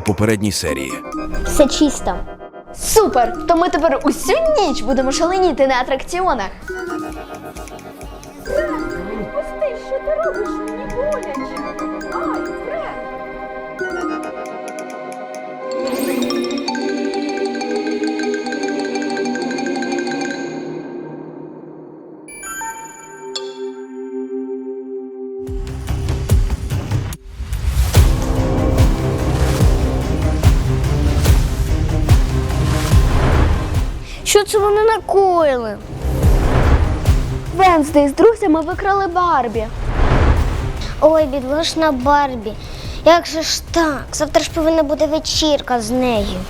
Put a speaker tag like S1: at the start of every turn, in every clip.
S1: попередній серії.
S2: Все чисто.
S3: Супер! То ми тепер усю ніч будемо шаленіти на атракціонах.
S4: Пусти, що ти робиш?
S2: Що це вони накоїли?
S3: Венздей з друзями викрали Барбі.
S2: Ой, бідолашна Барбі. Як же ж так? Завтра ж повинна бути вечірка з нею.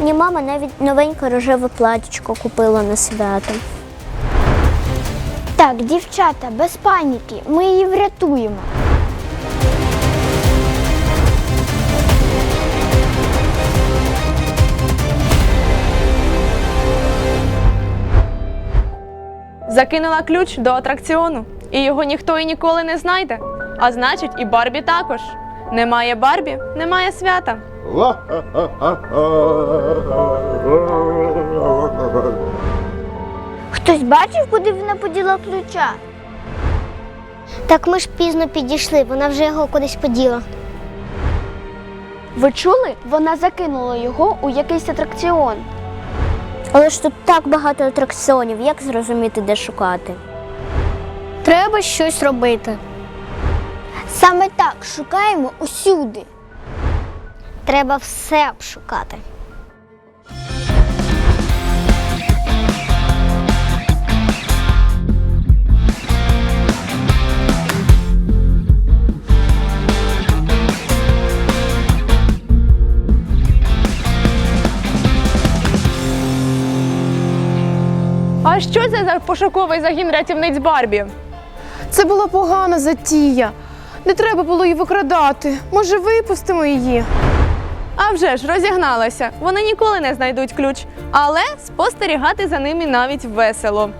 S2: Мені мама навіть новеньке рожеве платічко купила на свято. Так, дівчата, без паніки, ми її врятуємо.
S4: Закинула ключ до атракціону, і його ніхто і ніколи не знайде. А значить, і Барбі також. Немає Барбі, немає свята.
S2: Хтось бачив, куди вона поділа ключа? Так ми ж пізно підійшли, вона вже його кудись поділа.
S3: Ви чули? Вона закинула його у якийсь атракціон.
S2: Але ж тут так багато атракціонів, як зрозуміти, де шукати? Треба щось робити. Саме так шукаємо усюди. Треба все обшукати.
S4: А що це за пошуковий загін рятівниць Барбі?
S5: Це була погана затія. Не треба було її викрадати. Може, випустимо її?
S4: А вже ж розігналася. Вони ніколи не знайдуть ключ, але спостерігати за ними навіть весело.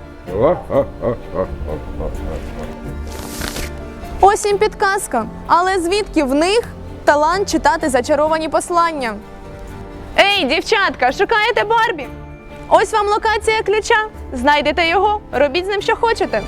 S4: Ось їм підказка. Але звідки в них талант читати зачаровані послання? Ей, дівчатка, шукаєте Барбі? Ось вам локація ключа. Знайдете його, робіть з ним що хочете.